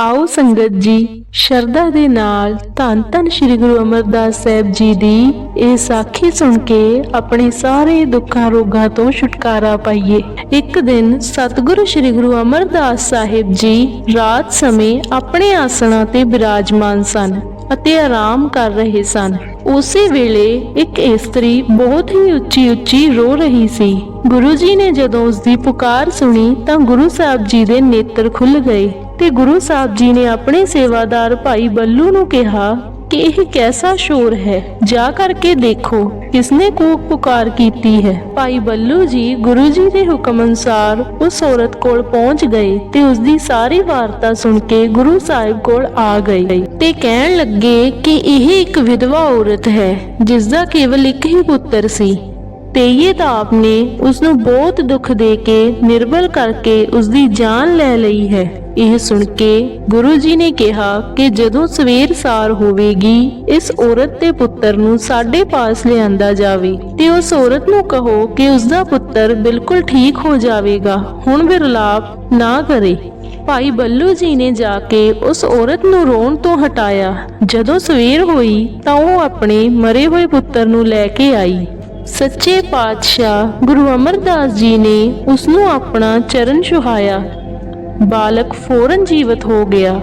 ਆਓ ਸੰਗਤ ਜੀ, ਸ਼ਰਧਾ ਦੇ ਨਾਲ ਧੰਨ ਧੰਨ ਸ੍ਰੀ ਗੁਰੂ ਅਮਰਦਾਸ ਸਾਹਿਬ ਜੀ ਦੀ ਇਹ ਸਾਖੀ ਸੁਣ ਕੇ ਆਪਣੇ ਸਾਰੇ ਦੁੱਖਾਂ ਰੋਗਾਂ ਤੋਂ ਛੁਟਕਾਰਾ ਪਾਈਏ। ਇੱਕ ਦਿਨ ਸਤਿਗੁਰੂ ਸ੍ਰੀ ਗੁਰੂ ਅਮਰਦਾਸ ਸਾਹਿਬ ਜੀ ਰਾਤ ਸਮੇਂ ਆਪਣੇ ਆਸਣਾਂ ਤੇ ਬਿਰਾਜਮਾਨ ਸਨ ਅਤੇ ਆਰਾਮ ਕਰ ਰਹੇ ਸਨ। ਉਸੇ ਵੇਲੇ ਇੱਕ ਇਸਤਰੀ ਬਹੁਤ ਹੀ ਉੱਚੀ ਉੱਚੀ ਰੋ ਰਹੀ ਸੀ। ਗੁਰੂ ਜੀ ਨੇ ਜਦੋਂ ਉਸ ਦੀ ਪੁਕਾਰ ਸੁਣੀ ਤਾਂ ਗੁਰੂ ਸਾਹਿਬ ਜੀ ਦੇ ਨੇਤਰ ਖੁੱਲ ਗਏ। ਤੇ ਗੁਰੂ ਸਾਹਿਬ ਜੀ ਨੇ ਆਪਣੇ ਸੇਵਾਦਾਰ ਭਾਈ ਬੱਲੂ ਨੂੰ ਕਿਹਾ ਕਿ ਇਹ ਕੈਸਾ ਸ਼ੋਰ ਹੈ। ਜਾ ਕਰਕੇ ਦੇਖੋ, ਕਿਸਨੇ ਕੂਕ ਪੁਕਾਰ ਕੀਤੀ ਹੈ। ਭਾਈ ਬੱਲੂ ਜੀ, ਗੁਰੂ ਜੀ ਦੇ ਹੁਕਮ ਅਨੁਸਾਰ ਉਸ ਔਰਤ ਕੋਲ ਪਹੁੰਚ ਗਏ ਤੇ ਉਸ ਦੀ ਸਾਰੀ ਵਾਰਤਾ ਸੁਣ ਕੇ ਗੁਰੂ ਸਾਹਿਬ ਕੋਲ ਆ ਗਏ ਤੇ ਕਹਿਣ ਲੱਗੇ ਕਿ ਇਹ ਇੱਕ ਵਿਧਵਾ ਔਰਤ ਹੈ ਜਿਸ ਦਾ ਕੇਵਲ ਇੱਕ ਹੀ ਪੁੱਤਰ ਸੀ। ਤੇ ਇਹ ਤਾਂ ਆਪਨੇ ਉਸ ਨੂੰ ਬਹੁਤ ਦੁੱਖ ਦੇ ਕੇ, ਨਿਰਬਲ ਕਰਕੇ ਉਸ ਦੀ ਜਾਨ ਲੈ ਲਈ ਹੈ। ਇਹ ਸੁਣ ਕੇ ਗੁਰੂ ਜੀ ਨੇ ਕਿਹਾ ਕਿ ਜਦੋਂ ਸਵੇਰ ਸਾਰ ਹੋਵੇਗੀ, ਇਸ ਔਰਤ ਦੇ ਪੁੱਤਰ ਨੂੰ ਸਾਡੇ ਪਾਸ ਲਿਆਂਦਾ ਜਾਵੇ ਤੇ ਉਸ ਔਰਤ ਨੂੰ ਕਹੋ ਕਿ ਉਸ ਦਾ ਪੁੱਤਰ ਬਿਲਕੁਲ ਠੀਕ ਹੋ ਜਾਵੇਗਾ, ਹੁਣ ਵਿਰਲਾਪ ਨਾ ਕਰੇ। ਭਾਈ ਬੱਲੂ ਜੀ ਨੇ ਜਾ ਕੇ ਉਸ ਔਰਤ ਨੂੰ ਰੋਣ ਤੋਂ ਹਟਾਇਆ। ਜਦੋਂ ਸਵੇਰ ਹੋਈ ਤਾਂ ਉਹ ਆਪਣੇ ਮਰੇ ਹੋਏ ਪੁੱਤਰ ਨੂੰ ਲੈ ਕੇ ਆਈ। ਸੱਚੇ ਪਾਤਸ਼ਾਹ ਗੁਰੂ ਅਮਰਦਾਸ ਜੀ ਨੇ ਉਸ ਨੂੰ ਆਪਣਾ ਚਰਨ ਛੁਹਾਇਆ। ਬਾਲਕ ਫੌਰਨ ਜੀਵਤ ਹੋ ਗਿਆ।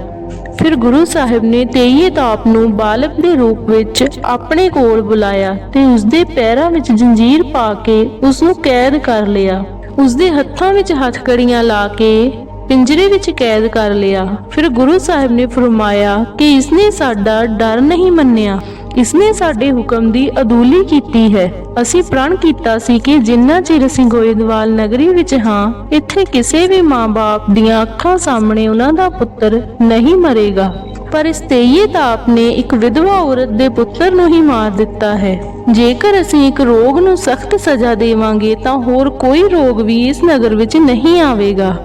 ਫਿਰ ਗੁਰੂ ਸਾਹਿਬ ਨੇ ਤੇਈਏ ਤਾਪ ਨੂੰ ਬਾਲਕ ਦੇ ਰੂਪ ਵਿੱਚ ਆਪਣੇ ਕੋਲ ਬੁਲਾਇਆ ਤੇ ਉਸ ਦੇ ਪੈਰਾਂ ਵਿੱਚ ਜੰਜੀਰ ਪਾ ਕੇ ਉਸ ਨੂੰ ਕੈਦ ਕਰ ਲਿਆ। ਉਸ ਦੇ ਹੱਥਾਂ ਵਿੱਚ ਹੱਥਕੜੀਆਂ ਲਾ ਕੇ ਪਿੰਜਰੇ ਵਿੱਚ ਕੈਦ ਕਰ ਲਿਆ। ਫਿਰ ਗੁਰੂ ਸਾਹਿਬ ਨੇ ਫਰਮਾਇਆ ਕਿ ਇਸਨੇ ਸਾਡਾ ਡਰ ਨਹੀਂ ਮੰਨਿਆ। ਇਸਨੇ ਸਾਡੇ ਹੁਕਮ ਦੀ ਅਦੂਲੀ ਕੀਤੀ ਹੈ। ਅਸੀਂ ਪ੍ਰਣ ਕੀਤਾ ਸੀ ਕਿ ਜਿੰਨਾ ਚਿਰ ਅਸੀਂ ਗੋਇੰਦਵਾਲ ਨਗਰੀ ਵਿੱਚ ਹਾਂ, ਇੱਥੇ ਕਿਸੇ ਵੀ ਮਾਂ-ਬਾਪ ਦੀਆਂ ਅੱਖਾਂ ਸਾਹਮਣੇ ਉਹਨਾਂ ਦਾ ਪੁੱਤਰ ਨਹੀਂ ਮਰੇਗਾ। ਪਰ ਇਸ ਤੇਈਏ ਤਾਪ ਨੇ ਇੱਕ ਵਿਧਵਾ ਔਰਤ ਦੇ ਪੁੱਤਰ ਨੂੰ ਹੀ ਮਾਰ ਦਿੱਤਾ ਹੈ। ਜੇਕਰ ਅਸੀਂ ਇੱਕ ਰੋਗ ਨੂੰ ਸਖਤ ਸਜ਼ਾ ਦੇਵਾਂਗੇ ਤਾਂ ਹੋਰ ਕੋਈ ਰੋਗ ਵੀ ਇਸ ਨਗਰ ਵਿੱਚ ਨਹੀਂ ਆਵੇਗਾ।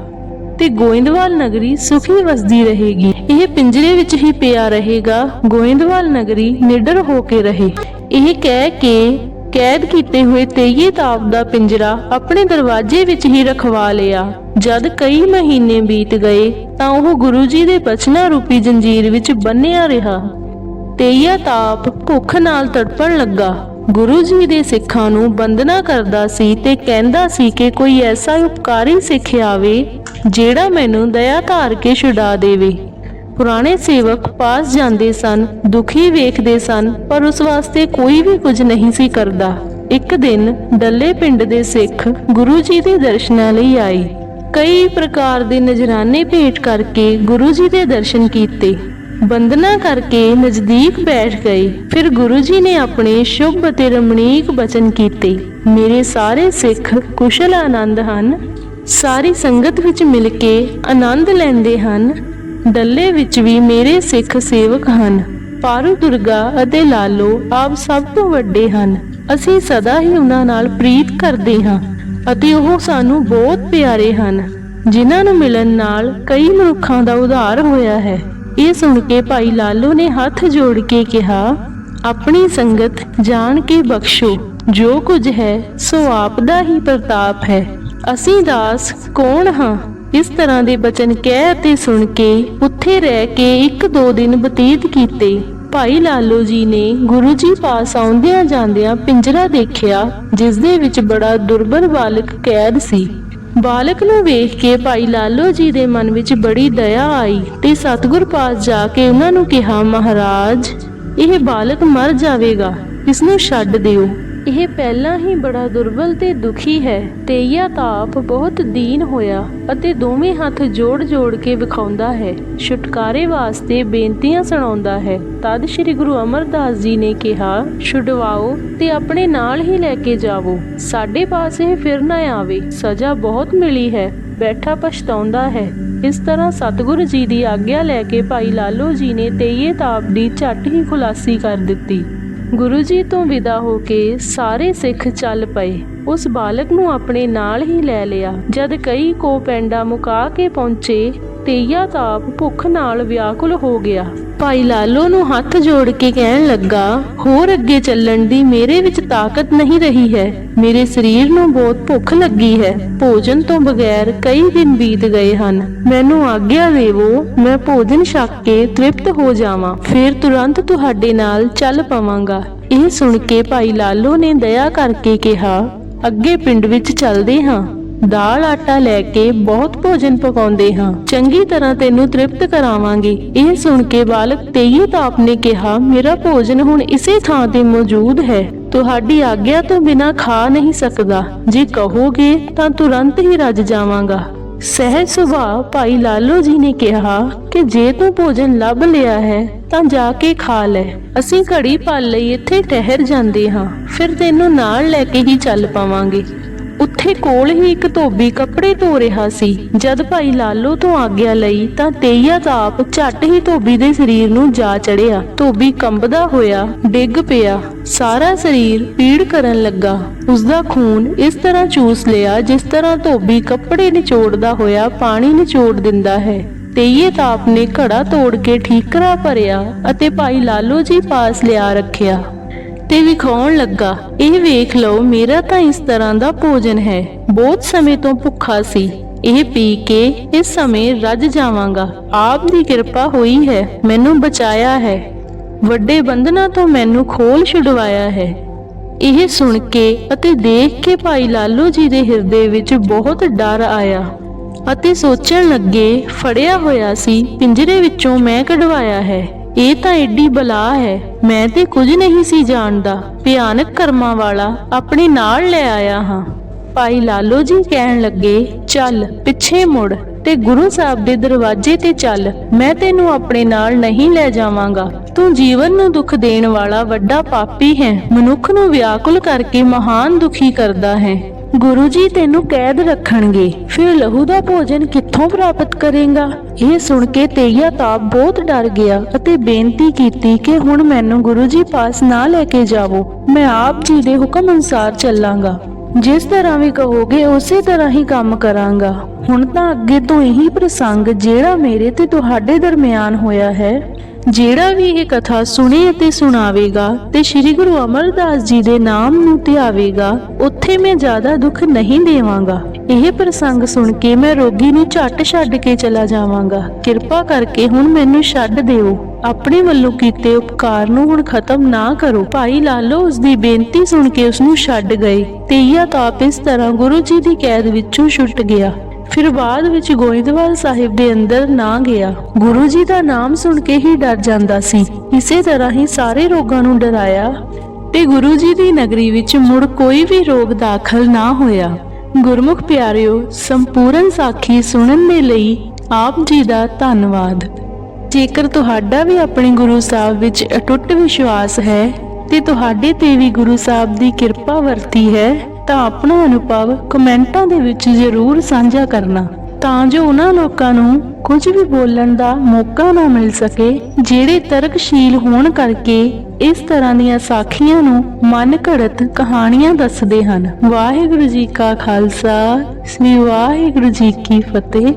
ਤੇ ਗੋਇੰਦਵਾਲ ਨਗਰੀ ਸੁਖੀ ਵਸਦੀ ਰਹੇਗੀ। ਇਹ ਪਿੰਜਰੇ ਵਿੱਚ ਹੀ ਪਿਆ ਰਹੇਗਾ। ਗੋਇੰਦਵਾਲ ਨਗਰੀ ਨਿਡਰ ਹੋ ਕੇ ਰਹੇ। ਇਹ ਕਹਿ ਕੇ ਕੈਦ ਕੀਤੇ ਹੋਏ ਤੇਈਏ ਤਾਪ ਦਾ ਪਿੰਜਰਾ ਆਪਣੇ ਦਰਵਾਜ਼ੇ ਵਿੱਚ ਹੀ ਰਖਵਾ ਲਿਆ। ਜਦ ਕਈ ਮਹੀਨੇ ਬੀਤ ਗਏ, ਤਾਂ ਉਹ ਗੁਰੂ ਜੀ ਦੇ ਬਚਨਾ ਰੂਪੀ ਜੰਜੀਰ ਵਿੱਚ ਬੰਨਿਆ ਰਿਹਾ। ਤੇਈਆ ਤਾਪ ਭੁੱਖ ਨਾਲ ਤੜਪਣ ਲੱਗਾ। ਗੁਰੂ ਜੀ ਦੇ ਸਿੱਖਾਂ ਨੂੰ ਬੰਦਨਾ ਕਰਦਾ ਸੀ ਤੇ ਕਹਿੰਦਾ ਸੀ ਕਿ ਕੋਈ ਐਸਾ ਉਪਕਾਰੀ ਸਿੱਖ ਆਵੇ ਜਿਹੜਾ ਮੈਨੂੰ ਦਇਆ ਧਾਰ ਕੇ ਛੁਡਾ ਦੇਵੇ। ਪੁਰਾਣੇ ਸੇਵਕ ਪਾਸ ਜਾਂਦੇ ਸਨ, ਦੁਖੀ ਵੇਖਦੇ ਸਨ, ਪਰ ਉਸ ਵਾਸਤੇ ਕੋਈ ਵੀ ਕੁਝ ਨਹੀਂ ਸੀ ਕਰਦਾ। ਇੱਕ ਦਿਨ ਡੱਲੇ ਪਿੰਡ ਦੇ ਸਿੱਖ ਗੁਰੂ ਜੀ ਦੇ ਦਰਸ਼ਨਾਂ ਲਈ ਆਏ। ਕਈ ਪ੍ਰਕਾਰ ਦੇ ਨਜ਼ਰਾਨੇ ਭੇਟ ਕਰਕੇ ਗੁਰੂ ਜੀ ਦੇ ਦਰਸ਼ਨ ਕੀਤੇ। ਬੰਦਨਾ ਕਰਕੇ ਨਜ਼ਦੀਕ ਬੈਠ ਗਏ। ਫਿਰ ਗੁਰੂ ਜੀ ਨੇ ਆਪਣੇ ਸ਼ੁਭ ਅਤੇ ਰਮਣੀਕ ਬਚਨ ਕੀਤੇ। ਮੇਰੇ ਸਾਰੇ ਸਿੱਖ ਕੁਸ਼ਲ ਆਨੰਦ ਹਨ। ਸਾਰੀ ਸੰਗਤ ਵਿੱਚ ਮਿਲ ਕੇ ਆਨੰਦ ਲੈਂਦੇ ਹਨ। ਡੱਲੇ ਵਿੱਚ ਵੀ ਮੇਰੇ ਸਿੱਖ ਸੇਵਕ ਹਨ। ਪਾਰੂ ਦੁਰਗਾ ਅਤੇ ਲਾਲੋ ਆਪ ਸਭ ਤੋਂ ਵੱਡੇ ਹਨ। ਅਸੀਂ ਸਦਾ ਹੀ ਉਹਨਾਂ ਨਾਲ ਪ੍ਰੀਤ ਕਰਦੇ ਹਾਂ ਅਤੇ ਉਹ ਸਾਨੂੰ ਬਹੁਤ ਪਿਆਰੇ ਹਨ, ਜਿਨ੍ਹਾਂ ਨੂੰ ਮਿਲਣ ਨਾਲ ਕਈ ਮਨੁੱਖਾਂ ਦਾ ਉਧਾਰ ਹੋਇਆ ਹੈ। ਇਹ ਸੁਣ ਕੇ ਭਾਈ ਲਾਲੋ ਨੇ ਹੱਥ ਜੋੜ ਕੇ ਕਿਹਾ, ਆਪਣੀ ਸੰਗਤ ਜਾਣ ਕੇ ਬਖਸ਼ੋ। ਜੋ ਕੁਝ ਹੈ, ਸੋ ਆਪ ਦਾ ਹੀ ਪ੍ਰਤਾਪ ਹੈ। ਅਸੀਂ ਦਾਸ ਕੌਣ ਹਾਂ? ਇਸ ਤਰ੍ਹਾਂ ਦੇ ਬਚਨ ਕਹਿ ਅਤੇ ਸੁਣ ਕੇ ਉੱਥੇ ਰਹਿ ਕੇ ਇੱਕ ਦੋ ਦਿਨ ਬਤੀਤ ਕੀਤੇ। ਭਾਈ ਲਾਲੋ ਜੀ ਨੇ ਗੁਰੂ ਜੀ ਪਾਸ ਆਉਂਦਿਆਂ ਜਾਂਦਿਆਂ ਪਿੰਜਰਾ ਦੇਖਿਆ, ਜਿਸ ਦੇ ਵਿੱਚ ਬੜਾ ਦੁਰਬਲ ਬਾਲਕ ਕੈਦ ਸੀ। ਬਾਲਕ ਨੂੰ ਵੇਖ ਕੇ ਭਾਈ ਲਾਲੋ ਜੀ ਦੇ ਮਨ ਵਿੱਚ ਬੜੀ ਦਇਆ ਆਈ ਤੇ ਸਤਿਗੁਰ ਪਾਸ ਜਾ ਕੇ ਉਹਨਾਂ ਨੂੰ ਕਿਹਾ, ਮਹਾਰਾਜ, ਇਹ ਬਾਲਕ ਮਰ ਜਾਵੇਗਾ, ਇਸ ਨੂੰ ਛੱਡ ਦਿਓ। ਇਹ ਪਹਿਲਾਂ ਹੀ ਬੜਾ ਦੁਰਬਲ ਤੇ ਦੁਖੀ ਹੈ ਤੇਈਆ ਤਾਪ ਬਹੁਤ ਦੀਨ ਹੋਇਆ ਅਤੇ ਦੋਵੇਂ ਹੱਥ ਜੋੜ-ਜੋੜ ਕੇ ਵਿਖਾਉਂਦਾ ਹੈ। ਛੁਟਕਾਰੇ ਵਾਸਤੇ ਬੇਨਤੀਆਂ ਸੁਣਾਉਂਦਾ ਹੈ। ਤਦ ਸ੍ਰੀ ਗੁਰੂ ਅਮਰਦਾਸ ਜੀ ਨੇ ਕਿਹਾ, ਛੁਡਵਾਓ ਤੇ ਆਪਣੇ ਨਾਲ ਹੀ ਲੈ ਕੇ ਜਾਵੋ। ਸਾਡੇ ਪਾਸ ਇਹ ਫਿਰ ਨਾ ਆਵੇ। ਸਜ਼ਾ ਬਹੁਤ ਮਿਲੀ ਹੈ। ਬੈਠਾ ਪਛਤਾਉਂਦਾ ਹੈ। ਇਸ ਤਰ੍ਹਾਂ ਸਤਿਗੁਰੂ ਜੀ ਦੀ ਆਗਿਆ ਲੈ ਕੇ ਭਾਈ ਲਾਲੋ ਜੀ ਨੇ ਤੇਈਏ ਤਾਪ ਦੀ ਝੱਟ ਹੀ ਖੁਲਾਸੀ ਕਰ ਦਿੱਤੀ। ਗੁਰੂ ਜੀ ਤੋਂ ਵਿਦਾ ਹੋ ਕੇ ਸਾਰੇ ਸਿੱਖ ਚੱਲ ਪਏ। ਉਸ ਬਾਲਕ ਨੂੰ ਆਪਣੇ ਨਾਲ ਹੀ ਲੈ ਲਿਆ। ਜਦ ਕਈ ਕੋ ਪੈਂਡਾ ਮੁਕਾ ਕੇ ਪਹੁੰਚੇ, ਤੇਈਆ ਤਾਪ ਭੁੱਖ ਨਾਲ ਵਿਆਕੁਲ ਹੋ ਗਿਆ। ਭਾਈ ਲਾਲੋ ਨੂੰ ਹੱਥ ਜੋੜ ਕੇ ਕਹਿਣ ਲੱਗਾ, ਹੋਰ ਅੱਗੇ ਚੱਲਣ ਦੀ ਮੇਰੇ ਵਿੱਚ ਤਾਕਤ ਨਹੀਂ ਰਹੀ ਹੈ। ਮੇਰੇ ਸਰੀਰ ਨੂੰ ਬਹੁਤ ਭੁੱਖ ਲੱਗੀ ਹੈ। ਭੋਜਨ ਤੋਂ ਬਗੈਰ ਕਈ ਦਿਨ ਬੀਤ ਗਏ ਹਨ। ਮੈਨੂੰ ਆਗਿਆ ਦੇਵੋ, ਮੈਂ ਭੋਜਨ ਛਕ ਕੇ ਤ੍ਰਿਪਤ ਹੋ ਜਾਵਾਂ। ਫਿਰ ਤੁਰੰਤ ਤੁਹਾਡੇ ਨਾਲ ਚੱਲ ਪਵਾਂਗਾ। ਇਹ ਸੁਣ ਕੇ ਭਾਈ ਲਾਲੋ ਨੇ ਦਇਆ ਕਰਕੇ ਕਿਹਾ, ਅੱਗੇ ਪਿੰਡ ਵਿੱਚ ਚੱਲਦੇ ਹਾਂ। ਦਾਲ, ਆਟਾ ਲੈ ਕੇ ਬਹੁਤ ਭੋਜਨ ਪਕਾਉਂਦੇ ਹਾਂ। ਚੰਗੀ ਤਰ੍ਹਾਂ ਤੈਨੂੰ ਤ੍ਰਿਪਤ ਕਰਾਵਾਂਗੇ। ਇਹ ਸੁਣ ਕੇ ਬਾਲਕ ਤੇਈ ਤਾਪ ਨੇ ਕਿਹਾ, ਮੇਰਾ ਭੋਜਨ ਹੁਣ ਇਸੇ ਥਾਂ ਤੇ ਮੌਜੂਦ ਹੈ। ਤੁਹਾਡੀ ਆਗਿਆ ਤੋਂ ਬਿਨਾ ਖਾ ਨਹੀਂ ਸਕਦਾ। ਜੇ ਕਹੋਗੇ ਤਾਂ ਤੁਰੰਤ ਹੀ ਰੱਜ ਜਾਵਾਂਗਾ। ਸਹਿਜ ਸੁਭਾਅ ਭਾਈ ਲਾਲੋ ਜੀ ਨੇ ਕਿਹਾ ਕਿ ਜੇ ਤੂੰ ਭੋਜਨ ਲੱਭ ਲਿਆ ਹੈ, ਤਾਂ ਜਾ ਕੇ ਖਾ ਲੈ। ਅਸੀਂ ਘੜੀ ਪਲ ਲਈ ਇੱਥੇ ਠਹਿਰ ਜਾਂਦੇ ਹਾਂ। ਫਿਰ ਤੈਨੂੰ ਨਾਲ ਲੈ ਕੇ ਹੀ ਚੱਲ ਪਾਵਾਂਗੇ। ਉੱਥੇ ਕੋਲ ਹੀ ਇੱਕ ਧੋਬੀ ਕੱਪੜੇ ਧੋ ਰਿਹਾ ਸੀ। ਜਦ ਭਾਈ ਲਾਲੋ ਤੋਂ ਆਗਿਆ ਲਈ ਤਾਂ ਤੇਈਆ ਤਾਪ ਝੱਟ ਹੀ ਧੋਬੀ ਦੇ ਸਰੀਰ ਨੂੰ ਜਾ ਚੜਿਆ। ਧੋਬੀ ਕੰਬਦਾ ਹੋਇਆ, ਡਿੱਗ ਪਿਆ। ਸਾਰਾ ਸਰੀਰ ਪੀੜ ਕਰਨ ਲੱਗਾ। ਉਸ ਦਾ ਖੂਨ ਇਸ ਤਰ੍ਹਾਂ ਚੂਸ ਲਿਆ ਜਿਸ ਤਰ੍ਹਾਂ ਧੋਬੀ ਕੱਪੜੇ ਨਿਚੋੜਦਾ ਹੋਇਆ ਪਾਣੀ ਨਿਚੋੜ ਦਿੰਦਾ ਹੈ। ਤੇਈਏ ਤਾਪ ਨੇ ਘੜਾ ਤੋੜ ਕੇ ਠੀਕਰਾ ਭਰਿਆ ਅਤੇ ਭਾਈ ਲਾਲੋ ਜੀ ਪਾਸ ਲਿਆ ਰੱਖਿਆ। ਤੇ ਵਿਖਾਉਣ ਲੱਗਾ। ਇਹ ਵੇਖ ਲਓ, ਮੇਰਾ ਤਾਂ ਇਸ ਤਰ੍ਹਾਂ ਦਾ ਭੋਜਨ ਹੈ। ਬਹੁਤ ਸਮੇਂ ਤੋਂ ਭੁੱਖਾ ਸੀ। ਇਹ ਪੀ ਕੇ ਇਸ ਸਮੇਂ ਰੱਜ ਜਾਵਾਂਗਾ। ਆਪ ਦੀ ਕਿਰਪਾ ਹੋਈ ਹੈ। ਮੈਨੂੰ ਬਚਾਇਆ ਹੈ। ਵੱਡੇ ਬੰਧਨਾਂ ਤੋਂ ਮੈਨੂੰ ਖੋਲ ਛੁਡਵਾਇਆ ਹੈ। ਇਹ ਸੁਣ ਕੇ ਅਤੇ ਦੇਖ ਕੇ ਭਾਈ ਲਾਲੋ ਜੀ ਦੇ ਹਿਰਦੇ ਵਿੱਚ ਬਹੁਤ ਡਰ ਆਇਆ ਅਤੇ ਸੋਚਣ ਲੱਗੇ, ਫੜਿਆ ਹੋਇਆ ਸੀ, ਪਿੰਜਰੇ ਵਿੱਚੋਂ ਮੈਂ ਕਢਵਾਇਆ ਹੈ। ਇਹ ਤਾਂ ਏਡੀ ਬਲਾ ਹੈ। ਮੈਂ ਤੇ ਕੁਝ ਨਹੀਂ ਸੀ ਜਾਣਦਾ। ਭਿਆਨਕ ਕਰਮਾਂ ਵਾਲਾ ਆਪਣੇ ਨਾਲ ਲੈ ਆਇਆ ਹਾਂ। ਭਾਈ ਲਾਲੋ ਜੀ ਕਹਿਣ ਲੱਗੇ, ਚੱਲ, ਪਿੱਛੇ ਮੁੜ ਤੇ ਗੁਰੂ ਸਾਹਿਬ ਦੇ ਦਰਵਾਜ਼ੇ ਤੇ ਚੱਲ। ਮੈਂ ਤੈਨੂੰ ਆਪਣੇ ਨਾਲ ਨਹੀਂ ਲੈ ਜਾਵਾਂਗਾ। ਤੂੰ ਜੀਵਨ ਨੂੰ ਦੁੱਖ ਦੇਣ ਵਾਲਾ ਵੱਡਾ ਪਾਪੀ ਹੈ। ਮਨੁੱਖ ਨੂੰ ਵਿਆਕੁਲ ਕਰਕੇ ਮਹਾਨ ਦੁਖੀ ਕਰਦਾ ਹੈ। ਗੁਰੂ ਜੀ ਤੈਨੂੰ ਕੈਦ ਰੱਖਣਗੇ। ਫਿਰ ਲਹੂ ਦਾ ਭੋਜਨ ਕਿੱਥੋਂ ਪ੍ਰਾਪਤ ਕਰੇਗਾ? ਇਹ ਸੁਣ ਕੇ ਤੇਈਆ ਤਾਪ ਬਹੁਤ ਡਰ ਗਿਆ ਅਤੇ ਬੇਨਤੀ ਕੀਤੀ ਕਿ ਹੁਣ ਮੈਨੂੰ ਗੁਰੂ ਜੀ ਪਾਸ ਨਾ ਲੈ ਕੇ ਜਾਵੋ। ਮੈਂ ਆਪ ਜੀ ਦੇ ਹੁਕਮ ਅਨੁਸਾਰ ਚੱਲਾਂਗਾ। ਜਿਸ ਤਰ੍ਹਾਂ ਵੀ ਕਹੋਗੇ, ਉਸੇ ਤਰ੍ਹਾਂ ਹੀ ਕੰਮ ਕਰਾਂਗਾ। ਹੁਣ ਤਾਂ ਅੱਗੇ ਤੋਂ ਇਹੀ ਪ੍ਰਸੰਗ ਜਿਹੜਾ ਮੇਰੇ ਤੇ ਤੁਹਾਡੇ ਦਰਮਿਆਨ ਹੋਇਆ ਹੈ। ਜਿਹੜਾ ਵੀ ਇਹ ਕਥਾ ਸੁਣੇ ਅਤੇ ਸੁਣਾਵੇਗਾ ਤੇ ਸ੍ਰੀ ਗੁਰੂ ਅਮਰਦਾਸ ਜੀ ਦੇ ਨਾਮ ਨੂੰ ਧਿਆਵੇਗਾ, ਉੱਥੇ ਮੈਂ ਜ਼ਿਆਦਾ ਦੁੱਖ ਨਹੀਂ ਦੇਵਾਂਗਾ। ਇਹ ਪ੍ਰਸੰਗ ਸੁਣ ਕੇ ਮੈਂ ਰੋਗੀ ਨੂੰ ਝੱਟ ਛੱਡ ਕੇ ਚਲਾ ਜਾਵਾਂਗਾ। ਕਿਰਪਾ ਕਰਕੇ ਹੁਣ ਮੈਨੂੰ ਛੱਡ ਦਿਓ। ਆਪਣੇ ਵੱਲੋਂ ਕੀਤੇ ਉਪਕਾਰ ਨੂੰ ਹੁਣ ਖਤਮ ਨਾ ਕਰੋ। ਭਾਈ ਲਾਲੋ ਉਸ ਦੀ ਬੇਨਤੀ ਸੁਣ ਕੇ ਉਸ ਨੂੰ ਛੱਡ ਗਏ। ਤੇਈਆ ਤਾਪ ਇਸ ਤਰ੍ਹਾਂ ਗੁਰੂ ਜੀ ਦੀ ਕੈਦ ਵਿੱਚੋਂ ਛੁੱਟ ਗਿਆ। ਫਿਰ ਬਾਅਦ ਵਿੱਚ ਗੋਇੰਦਵਾਲ ਸਾਹਿਬ ਦੇ ਅੰਦਰ ਨਾ ਗਿਆ। ਗੁਰੂ ਜੀ ਦਾ ਨਾਮ ਸੁਣ ਕੇ ਹੀ ਡਰ ਜਾਂਦਾ ਸੀ। ਇਸੇ ਤਰ੍ਹਾਂ ਹੀ ਸਾਰੇ ਰੋਗਾਂ ਨੂੰ ਡਰਾਇਆ ਤੇ ਗੁਰੂ ਜੀ ਦੀ ਨਗਰੀ ਵਿੱਚ ਮੁੜ ਕੋਈ ਵੀ ਰੋਗ ਦਾਖਲ ਨਾ ਹੋਇਆ। ਗੁਰਮੁਖ ਪਿਆਰਿਓ, ਸੰਪੂਰਨ ਸਾਖੀ ਸੁਣਨ ਦੇ ਲਈ ਆਪ ਜੀ ਦਾ ਧੰਨਵਾਦ। ਜੇਕਰ ਤੁਹਾਡਾ ਵੀ ਆਪਣੇ ਗੁਰੂ ਸਾਹਿਬ ਵਿੱਚ ਅਟੁੱਟ ਵਿਸ਼ਵਾਸ ਹੈ ਤੇ ਤੁਹਾਡੇ ਤੇ ਵੀ ਗੁਰੂ ਸਾਹਿਬ ਦੀ ਕਿਰਪਾ ਵਰਤੀ ਹੈ, ਤਾਂ ਆਪਣਾ ਅਨੁਭਵ ਕਮੈਂਟਾਂ ਦੇ ਵਿੱਚ ਜ਼ਰੂਰ ਸਾਂਝਾ ਕਰਨਾ, ਤਾਂ ਜੋ ਉਹਨਾਂ ਲੋਕਾਂ ਨੂੰ ਕੁਝ ਵੀ ਬੋਲਣ ਦਾ ਮੌਕਾ ਨਾ ਮਿਲ ਸਕੇ, ਜਿਹੜੇ ਤਰਕਸ਼ੀਲ ਹੋਣ ਕਰਕੇ ਇਸ ਤਰ੍ਹਾਂ ਦੀਆਂ ਸਾਖੀਆਂ ਨੂੰ ਮਨ ਘੜਤ ਕਹਾਣੀਆਂ ਦੱਸਦੇ ਹਨ। ਵਾਹਿਗੁਰੂ ਜੀ ਕਾ ਖਾਲਸਾ, ਸ੍ਰੀ ਵਾਹਿਗੁਰੂ ਜੀ ਕੀ ਫਤਿਹ।